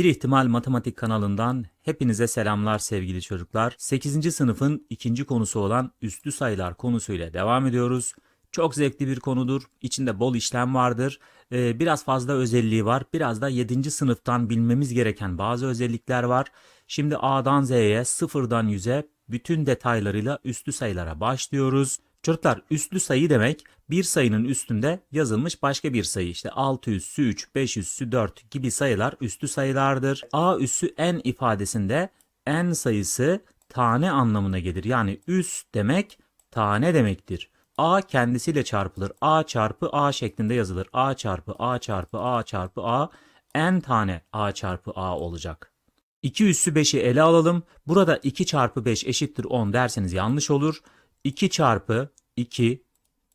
Bir ihtimal matematik kanalından hepinize selamlar sevgili çocuklar. 8. sınıfın ikinci konusu olan üslü sayılar konusuyla devam ediyoruz. Çok zevkli bir konudur. İçinde bol işlem vardır. Ee, biraz fazla özelliği var. Biraz da 7. sınıftan bilmemiz gereken bazı özellikler var. Şimdi A'dan Z'ye, sıfırdan 100'e bütün detaylarıyla üslü sayılara başlıyoruz. Çocuklar üslü sayı demek bir sayının üstünde yazılmış başka bir sayı. İşte 6 üssü 3, 5 üssü 4 gibi sayılar üslü sayılardır. A üssü n ifadesinde n sayısı tane anlamına gelir. Yani üs demek tane demektir. A kendisiyle çarpılır. A çarpı A şeklinde yazılır. A çarpı A çarpı A çarpı A n tane A çarpı A olacak. 2 üssü 5'i ele alalım. Burada 2 çarpı 5 eşittir 10 derseniz yanlış olur. 2 çarpı 2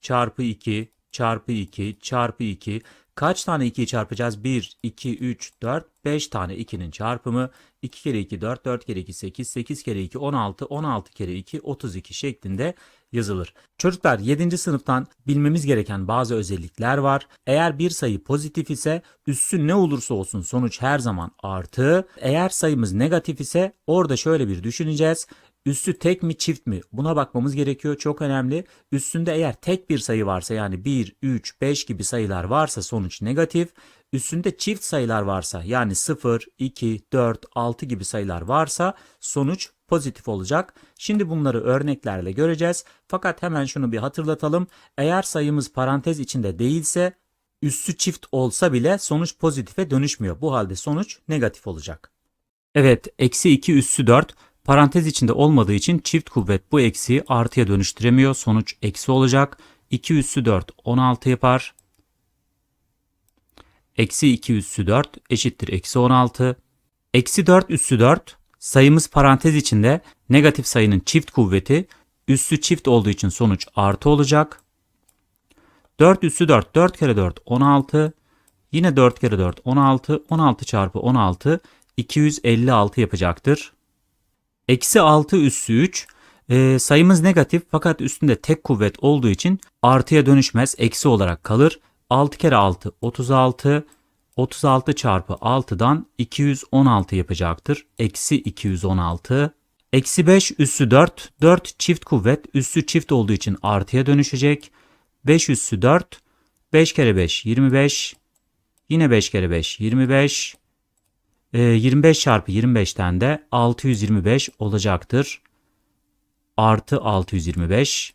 çarpı 2 çarpı 2 çarpı 2 kaç tane 2'yi çarpacağız? 1, 2, 3, 4, 5 tane 2'nin çarpımı 2 kere 2 4, 4 kere 2 8, 8 kere 2 16, 16 kere 2 32 şeklinde yazılır. Çocuklar 7. sınıftan bilmemiz gereken bazı özellikler var. Eğer bir sayı pozitif ise üssü ne olursa olsun sonuç her zaman artı. Eğer sayımız negatif ise orada şöyle bir düşüneceğiz. Üssü tek mi çift mi? Buna bakmamız gerekiyor. Çok önemli. Üstünde eğer tek bir sayı varsa yani 1, 3, 5 gibi sayılar varsa sonuç negatif. Üstünde çift sayılar varsa yani 0, 2, 4, 6 gibi sayılar varsa sonuç pozitif olacak. Şimdi bunları örneklerle göreceğiz. Fakat hemen şunu bir hatırlatalım. Eğer sayımız parantez içinde değilse üssü çift olsa bile sonuç pozitife dönüşmüyor. Bu halde sonuç negatif olacak. Evet, eksi 2 üssü 4 parantez içinde olmadığı için çift kuvvet bu eksiği artıya dönüştüremiyor. Sonuç eksi olacak. 2 üssü 4 16 yapar. Eksi 2 üssü 4 eşittir eksi 16. Eksi 4 üssü 4 sayımız parantez içinde negatif sayının çift kuvveti üssü çift olduğu için sonuç artı olacak. 4 üssü 4 4 kere 4 16. Yine 4 kere 4 16. 16 çarpı 16 256 yapacaktır. Eksi 6 üssü 3 e, sayımız negatif fakat üstünde tek kuvvet olduğu için artıya dönüşmez eksi olarak kalır. 6 kere 6 36 36 çarpı 6'dan 216 yapacaktır. Eksi 216. Eksi 5 üssü 4 4 çift kuvvet üssü çift olduğu için artıya dönüşecek. 5 üssü 4 5 kere 5 25 yine 5 kere 5 25 25 çarpı 25'ten de 625 olacaktır. Artı 625.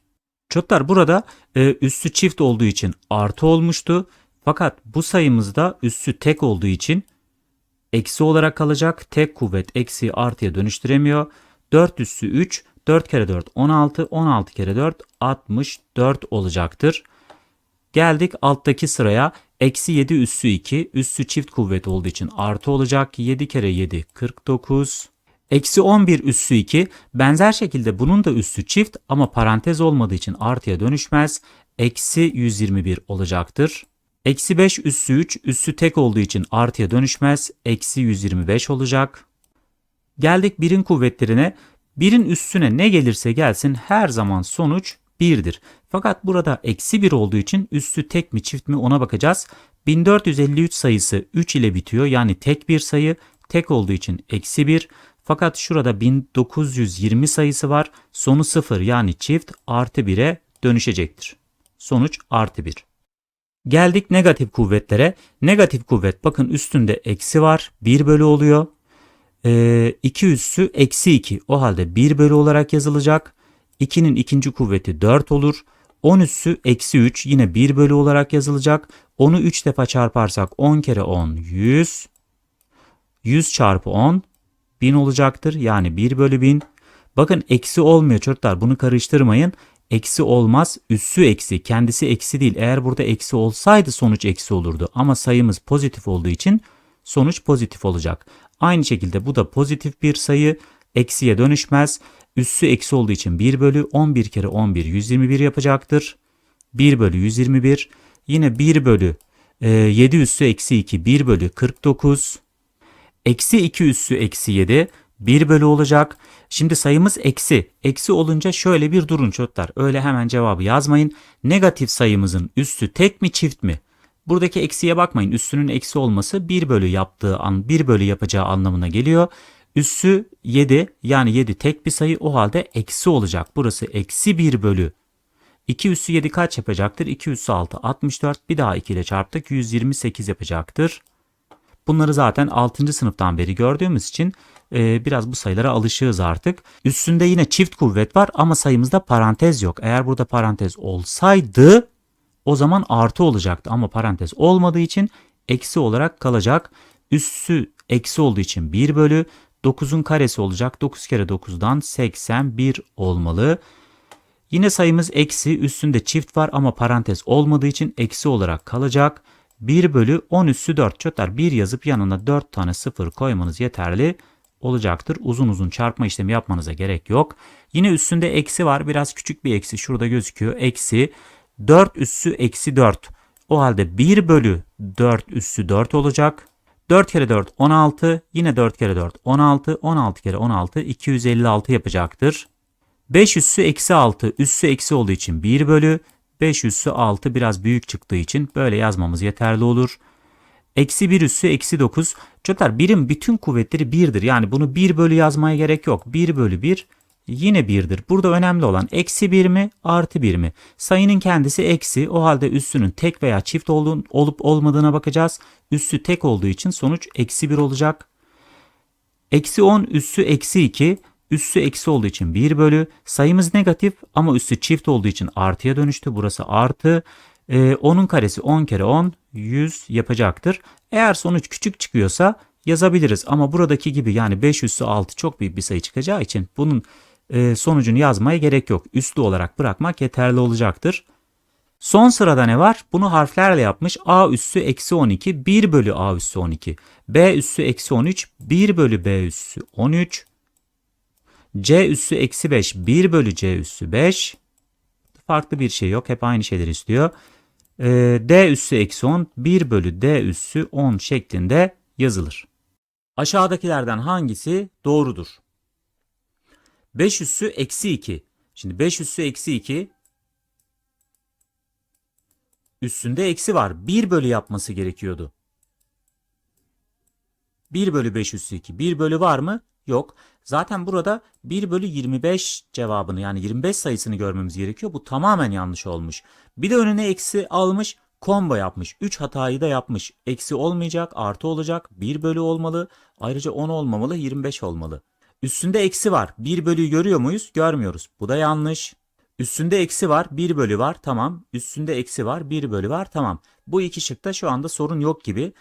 Çocuklar burada e, üssü çift olduğu için artı olmuştu. Fakat bu sayımızda üssü tek olduğu için eksi olarak kalacak. Tek kuvvet eksi artıya dönüştüremiyor. 4 üssü 3, 4 kere 4 16, 16 kere 4 64 olacaktır. Geldik alttaki sıraya. Eksi 7 üssü 2. Üssü çift kuvvet olduğu için artı olacak. 7 kere 7 49. Eksi 11 üssü 2. Benzer şekilde bunun da üssü çift ama parantez olmadığı için artıya dönüşmez. Eksi 121 olacaktır. Eksi 5 üssü 3. Üssü tek olduğu için artıya dönüşmez. Eksi 125 olacak. Geldik birin kuvvetlerine. Birin üstüne ne gelirse gelsin her zaman sonuç 1'dir. Fakat burada eksi 1 olduğu için üssü tek mi çift mi ona bakacağız. 1453 sayısı 3 ile bitiyor yani tek bir sayı tek olduğu için eksi 1. Fakat şurada 1920 sayısı var. Sonu 0 yani çift artı 1'e dönüşecektir. Sonuç artı 1. Geldik negatif kuvvetlere. Negatif kuvvet bakın üstünde eksi var. 1 bölü oluyor. 2 ee, üssü eksi 2. O halde 1 bölü olarak yazılacak. 2'nin ikinci kuvveti 4 olur. 10 üssü eksi 3 yine 1 bölü olarak yazılacak. Onu 3 defa çarparsak 10 kere 10 100. 100 çarpı 10 1000 olacaktır. Yani 1 bölü 1000. Bakın eksi olmuyor çocuklar bunu karıştırmayın. Eksi olmaz üssü eksi kendisi eksi değil. Eğer burada eksi olsaydı sonuç eksi olurdu. Ama sayımız pozitif olduğu için sonuç pozitif olacak. Aynı şekilde bu da pozitif bir sayı eksiye dönüşmez. Üssü eksi olduğu için 1 bölü 11 kere 11 121 yapacaktır. 1 bölü 121 yine 1 bölü e, 7 üssü eksi 2 1 bölü 49 eksi 2 üssü eksi 7 1 bölü olacak. Şimdi sayımız eksi. Eksi olunca şöyle bir durun çocuklar. Öyle hemen cevabı yazmayın. Negatif sayımızın üssü tek mi çift mi? Buradaki eksiye bakmayın. Üssünün eksi olması 1 bölü yaptığı an 1 bölü yapacağı anlamına geliyor. Üssü 7 yani 7 tek bir sayı o halde eksi olacak. Burası eksi 1 bölü 2 üssü 7 kaç yapacaktır? 2 üssü 6 64 bir daha 2 ile çarptık 128 yapacaktır. Bunları zaten 6. sınıftan beri gördüğümüz için e, biraz bu sayılara alışığız artık. Üstünde yine çift kuvvet var ama sayımızda parantez yok. Eğer burada parantez olsaydı o zaman artı olacaktı ama parantez olmadığı için eksi olarak kalacak. Üssü eksi olduğu için 1 bölü 9'un karesi olacak. 9 kere 9'dan 81 olmalı. Yine sayımız eksi üstünde çift var ama parantez olmadığı için eksi olarak kalacak. 1 bölü 10 üssü 4 çöter 1 yazıp yanına 4 tane 0 koymanız yeterli olacaktır. Uzun uzun çarpma işlemi yapmanıza gerek yok. Yine üstünde eksi var. Biraz küçük bir eksi şurada gözüküyor. Eksi 4 üssü eksi 4. O halde 1 bölü 4 üssü 4 olacak. 4 kere 4 16. Yine 4 kere 4 16. 16 kere 16 256 yapacaktır. 5 üssü eksi 6 üssü eksi olduğu için 1 bölü 5 üssü 6 biraz büyük çıktığı için böyle yazmamız yeterli olur. Eksi 1 üssü eksi 9. Çocuklar birim bütün kuvvetleri 1'dir. Yani bunu 1 bölü yazmaya gerek yok. 1 bölü 1 yine 1'dir. Burada önemli olan eksi 1 mi artı 1 mi? Sayının kendisi eksi. O halde üssünün tek veya çift olduğun, olup olmadığına bakacağız. Üssü tek olduğu için sonuç eksi 1 olacak. Eksi 10 üssü eksi 2. Üssü eksi olduğu için 1 bölü. Sayımız negatif ama üssü çift olduğu için artıya dönüştü. Burası artı. Ee, 10'un karesi 10 kere 10 100 yapacaktır. Eğer sonuç küçük çıkıyorsa yazabiliriz. Ama buradaki gibi yani 5 üssü 6 çok büyük bir sayı çıkacağı için bunun e, sonucunu yazmaya gerek yok. Üslü olarak bırakmak yeterli olacaktır. Son sırada ne var? Bunu harflerle yapmış. A üssü eksi 12 1 bölü A üssü 12. B üssü eksi 13 1 bölü B üssü 13. C üssü eksi 5 1 bölü C üssü 5. Farklı bir şey yok. Hep aynı şeyleri istiyor. Ee, D üssü eksi 10 1 bölü D üssü 10 şeklinde yazılır. Aşağıdakilerden hangisi doğrudur? 5 üssü eksi 2. Şimdi 5 üssü eksi 2 üstünde eksi var. 1 bölü yapması gerekiyordu. 1 bölü 5 üssü 2. 1 bölü var mı? Yok. Zaten burada 1 bölü 25 cevabını yani 25 sayısını görmemiz gerekiyor. Bu tamamen yanlış olmuş. Bir de önüne eksi almış combo yapmış. 3 hatayı da yapmış. Eksi olmayacak artı olacak. 1 bölü olmalı. Ayrıca 10 olmamalı 25 olmalı. Üstünde eksi var. 1 bölüyü görüyor muyuz? Görmüyoruz. Bu da yanlış. Üstünde eksi var. 1 bölü var. Tamam. Üstünde eksi var. 1 bölü var. Tamam. Bu iki şıkta şu anda sorun yok gibi.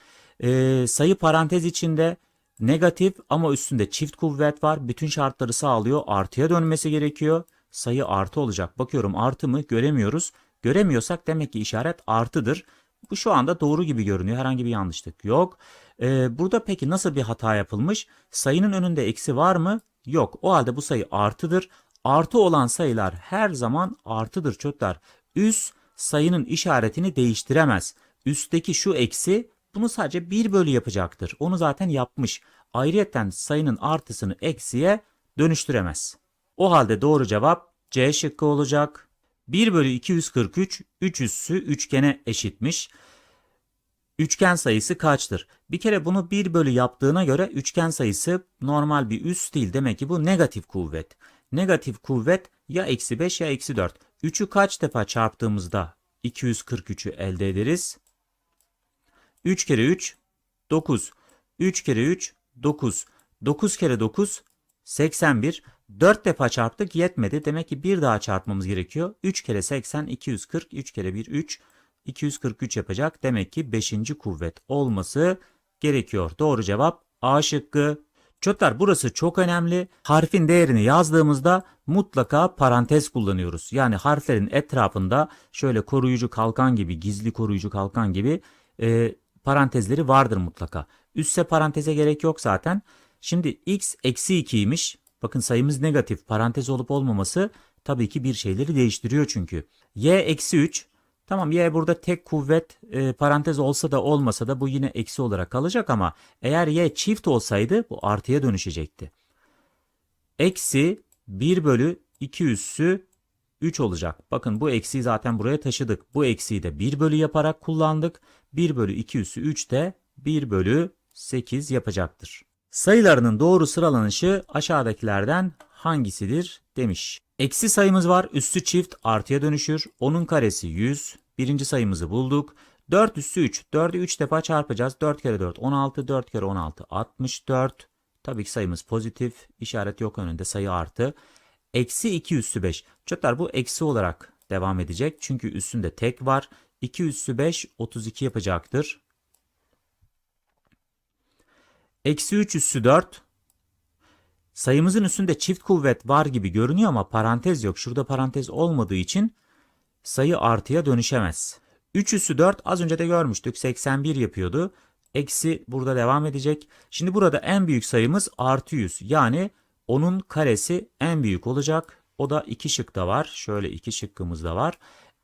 Ee, sayı parantez içinde Negatif ama üstünde çift kuvvet var. Bütün şartları sağlıyor. Artıya dönmesi gerekiyor. Sayı artı olacak. Bakıyorum artı mı göremiyoruz. Göremiyorsak demek ki işaret artıdır. Bu şu anda doğru gibi görünüyor. Herhangi bir yanlışlık yok. Ee, burada peki nasıl bir hata yapılmış? Sayının önünde eksi var mı? Yok. O halde bu sayı artıdır. Artı olan sayılar her zaman artıdır çocuklar. Üst sayının işaretini değiştiremez. Üstteki şu eksi bunu sadece 1 bölü yapacaktır. Onu zaten yapmış. Ayrıyeten sayının artısını eksiye dönüştüremez. O halde doğru cevap C şıkkı olacak. 1 bölü 243 3 üssü üçgene eşitmiş. Üçgen sayısı kaçtır? Bir kere bunu 1 bölü yaptığına göre üçgen sayısı normal bir üst değil. Demek ki bu negatif kuvvet. Negatif kuvvet ya eksi 5 ya eksi 4. 3'ü kaç defa çarptığımızda 243'ü elde ederiz? 3 kere 3 9. 3 kere 3 9. 9 kere 9 81. 4 defa çarptık yetmedi. Demek ki bir daha çarpmamız gerekiyor. 3 kere 80 240. 3 kere 1 3. 243 yapacak. Demek ki 5. kuvvet olması gerekiyor. Doğru cevap A şıkkı. Çocuklar burası çok önemli. Harfin değerini yazdığımızda mutlaka parantez kullanıyoruz. Yani harflerin etrafında şöyle koruyucu kalkan gibi, gizli koruyucu kalkan gibi e, parantezleri vardır mutlaka. Üsse paranteze gerek yok zaten. Şimdi x eksi 2'ymiş. Bakın sayımız negatif. Parantez olup olmaması tabii ki bir şeyleri değiştiriyor çünkü. y eksi 3. Tamam y burada tek kuvvet e, parantez olsa da olmasa da bu yine eksi olarak kalacak ama eğer y çift olsaydı bu artıya dönüşecekti. Eksi 1 bölü 2 üssü 3 olacak. Bakın bu eksiği zaten buraya taşıdık. Bu eksiği de 1 bölü yaparak kullandık. 1 bölü 2 üssü 3 de 1 bölü 8 yapacaktır. Sayılarının doğru sıralanışı aşağıdakilerden hangisidir demiş. Eksi sayımız var. Üssü çift artıya dönüşür. Onun karesi 100. Birinci sayımızı bulduk. 4 üssü 3. 4'ü 3 defa çarpacağız. 4 kere 4 16. 4 kere 16 64. Tabii ki sayımız pozitif. İşaret yok önünde sayı artı. Eksi 2 üssü 5. Çocuklar bu eksi olarak devam edecek. Çünkü üstünde tek var. 2 üssü 5 32 yapacaktır. Eksi 3 üssü 4. Sayımızın üstünde çift kuvvet var gibi görünüyor ama parantez yok. Şurada parantez olmadığı için sayı artıya dönüşemez. 3 üssü 4 az önce de görmüştük 81 yapıyordu. Eksi burada devam edecek. Şimdi burada en büyük sayımız artı 100. Yani onun karesi en büyük olacak. O da iki şıkta var. Şöyle iki şıkkımız da var.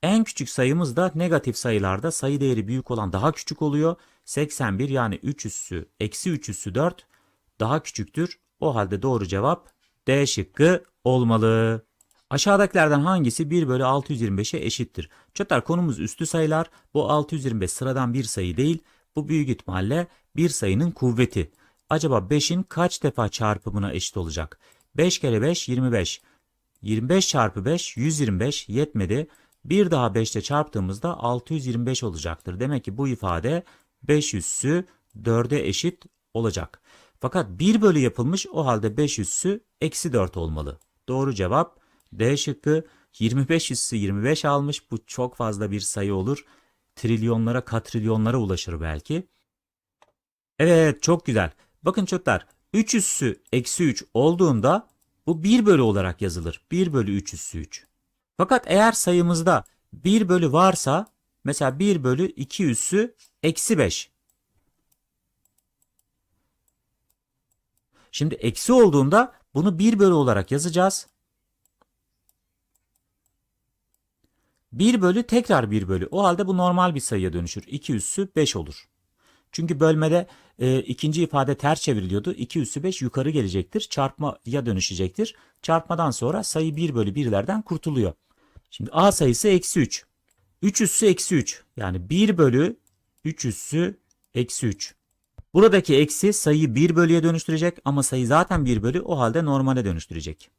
En küçük sayımız da negatif sayılarda sayı değeri büyük olan daha küçük oluyor. 81 yani 3 üssü eksi 3 üssü 4 daha küçüktür. O halde doğru cevap D şıkkı olmalı. Aşağıdakilerden hangisi 1 bölü 625'e eşittir? Çocuklar konumuz üstü sayılar. Bu 625 sıradan bir sayı değil. Bu büyük ihtimalle bir sayının kuvveti. Acaba 5'in kaç defa çarpımına eşit olacak? 5 kere 5 25. 25 çarpı 5 125 yetmedi. Bir daha 5 ile çarptığımızda 625 olacaktır. Demek ki bu ifade 5 üssü 4'e eşit olacak. Fakat 1 bölü yapılmış o halde 5 üssü eksi 4 olmalı. Doğru cevap D şıkkı 25 üssü 25 almış. Bu çok fazla bir sayı olur. Trilyonlara katrilyonlara ulaşır belki. Evet çok güzel. Bakın çocuklar 3 üssü eksi 3 olduğunda bu 1 bölü olarak yazılır. 1 bölü 3 üssü 3. Fakat eğer sayımızda 1 bölü varsa mesela 1 bölü 2 üssü eksi 5. Şimdi eksi olduğunda bunu 1 bölü olarak yazacağız. 1 bölü tekrar 1 bölü. O halde bu normal bir sayıya dönüşür. 2 üssü 5 olur. Çünkü bölmede e, ikinci ifade ters çevriliyordu. 2 üssü 5 yukarı gelecektir. Çarpmaya dönüşecektir. Çarpmadan sonra sayı 1 bölü 1'lerden kurtuluyor. Şimdi A sayısı eksi 3. 3 üssü eksi 3. Yani 1 bölü 3 üssü eksi 3. Buradaki eksi sayıyı 1 bölüye dönüştürecek ama sayı zaten 1 bölü o halde normale dönüştürecek.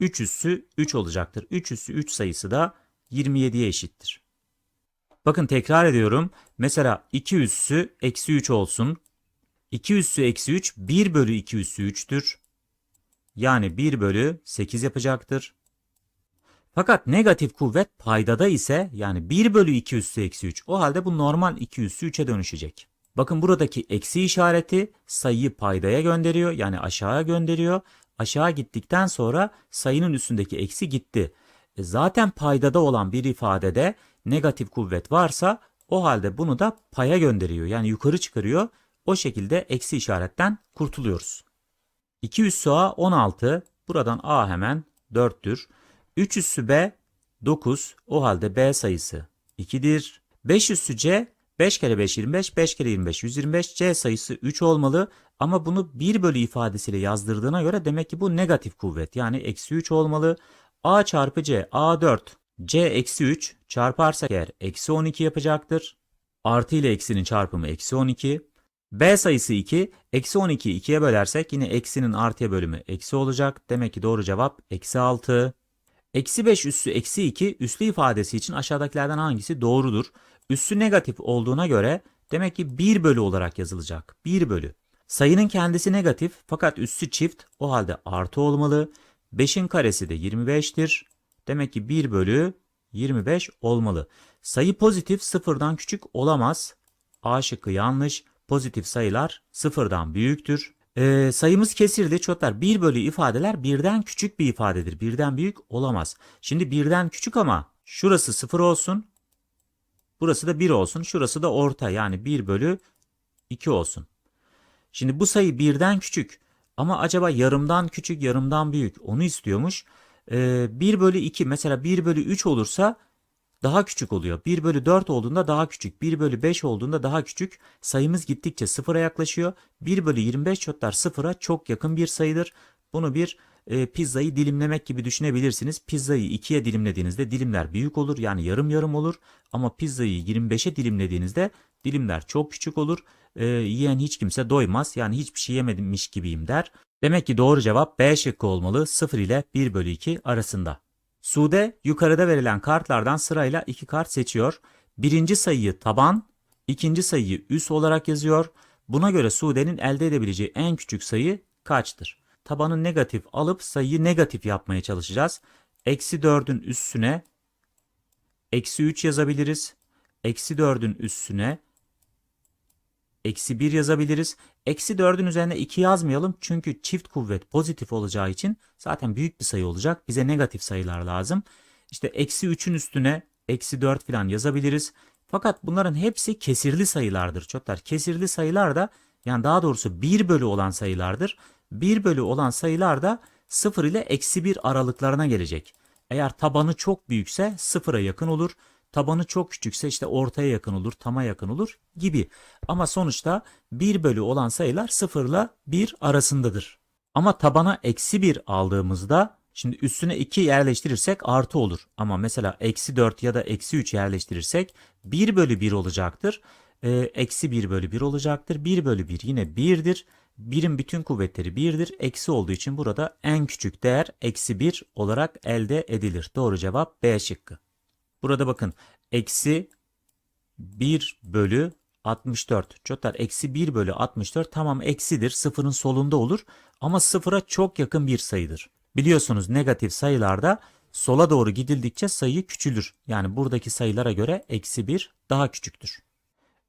3 üssü 3 olacaktır. 3 üssü 3 sayısı da 27'ye eşittir. Bakın tekrar ediyorum. Mesela 2 üssü eksi 3 olsun. 2 üssü eksi 3 1 bölü 2 üssü 3'tür. Yani 1 bölü 8 yapacaktır. Fakat negatif kuvvet paydada ise yani 1 bölü 2 üssü eksi 3. O halde bu normal 2 üssü 3'e dönüşecek. Bakın buradaki eksi işareti sayıyı paydaya gönderiyor yani aşağıya gönderiyor. Aşağı gittikten sonra sayının üstündeki eksi gitti. E zaten paydada olan bir ifadede negatif kuvvet varsa o halde bunu da paya gönderiyor. Yani yukarı çıkarıyor. O şekilde eksi işaretten kurtuluyoruz. 2 üssü A 16. Buradan A hemen 4'tür. 3 üssü B 9. O halde B sayısı 2'dir. 5 üssü C 5 kere 5 25, 5 kere 25 125, C sayısı 3 olmalı. Ama bunu 1 bölü ifadesiyle yazdırdığına göre demek ki bu negatif kuvvet. Yani eksi 3 olmalı. A çarpı C A4 C eksi 3 çarparsak eğer eksi 12 yapacaktır. Artı ile eksinin çarpımı eksi 12. B sayısı 2. Eksi 12'yi 2'ye bölersek yine eksinin artıya bölümü eksi olacak. Demek ki doğru cevap eksi 6. Eksi 5 üssü eksi 2 üslü ifadesi için aşağıdakilerden hangisi doğrudur? Üssü negatif olduğuna göre demek ki 1 bölü olarak yazılacak. 1 bölü. Sayının kendisi negatif fakat üssü çift o halde artı olmalı. 5'in karesi de 25'tir. Demek ki 1 bölü 25 olmalı. Sayı pozitif sıfırdan küçük olamaz. A şıkkı yanlış. Pozitif sayılar sıfırdan büyüktür. Ee, sayımız kesirdi çocuklar. 1 bölü ifadeler birden küçük bir ifadedir. Birden büyük olamaz. Şimdi birden küçük ama şurası 0 olsun. Burası da 1 olsun. Şurası da orta yani 1 bölü 2 olsun. Şimdi bu sayı birden küçük ama acaba yarımdan küçük yarımdan büyük onu istiyormuş. Ee, 1 bölü 2 mesela 1 bölü 3 olursa daha küçük oluyor. 1 bölü 4 olduğunda daha küçük. 1 bölü 5 olduğunda daha küçük. Sayımız gittikçe sıfıra yaklaşıyor. 1 bölü 25 çocuklar sıfıra çok yakın bir sayıdır. Bunu bir e, pizzayı dilimlemek gibi düşünebilirsiniz. Pizzayı ikiye dilimlediğinizde dilimler büyük olur yani yarım yarım olur. Ama pizzayı 25'e dilimlediğinizde dilimler çok küçük olur. E, yiyen hiç kimse doymaz yani hiçbir şey yememiş gibiyim der. Demek ki doğru cevap B şıkkı olmalı 0 ile 1 bölü 2 arasında. Sude yukarıda verilen kartlardan sırayla iki kart seçiyor. Birinci sayıyı taban, ikinci sayıyı üs olarak yazıyor. Buna göre Sude'nin elde edebileceği en küçük sayı kaçtır? Tabanı negatif alıp sayıyı negatif yapmaya çalışacağız. Eksi 4'ün üstüne eksi 3 yazabiliriz. Eksi 4'ün üstüne eksi 1 yazabiliriz. Eksi 4'ün üzerine 2 yazmayalım çünkü çift kuvvet pozitif olacağı için zaten büyük bir sayı olacak. Bize negatif sayılar lazım. İşte eksi 3'ün üstüne eksi 4 falan yazabiliriz. Fakat bunların hepsi kesirli sayılardır çocuklar. Kesirli sayılar da yani daha doğrusu 1 bölü olan sayılardır. 1 bölü olan sayılar da 0 ile eksi 1 aralıklarına gelecek. Eğer tabanı çok büyükse 0'a yakın olur. Tabanı çok küçükse işte ortaya yakın olur, tama yakın olur gibi. Ama sonuçta 1 bölü olan sayılar 0 ile 1 arasındadır. Ama tabana eksi 1 aldığımızda şimdi üstüne 2 yerleştirirsek artı olur. Ama mesela eksi 4 ya da eksi 3 yerleştirirsek 1 bölü 1 olacaktır. Ee, eksi 1 bölü 1 olacaktır. 1 bölü 1 yine 1'dir. 1'in bütün kuvvetleri 1'dir. Eksi olduğu için burada en küçük değer eksi 1 olarak elde edilir. Doğru cevap B şıkkı. Burada bakın eksi 1 bölü 64. Çocuklar eksi 1 bölü 64 tamam eksidir sıfırın solunda olur ama sıfıra çok yakın bir sayıdır. Biliyorsunuz negatif sayılarda sola doğru gidildikçe sayı küçülür. Yani buradaki sayılara göre eksi 1 daha küçüktür.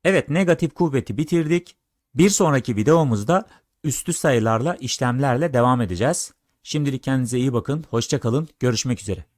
Evet negatif kuvveti bitirdik. Bir sonraki videomuzda üstü sayılarla işlemlerle devam edeceğiz. Şimdilik kendinize iyi bakın. Hoşçakalın. Görüşmek üzere.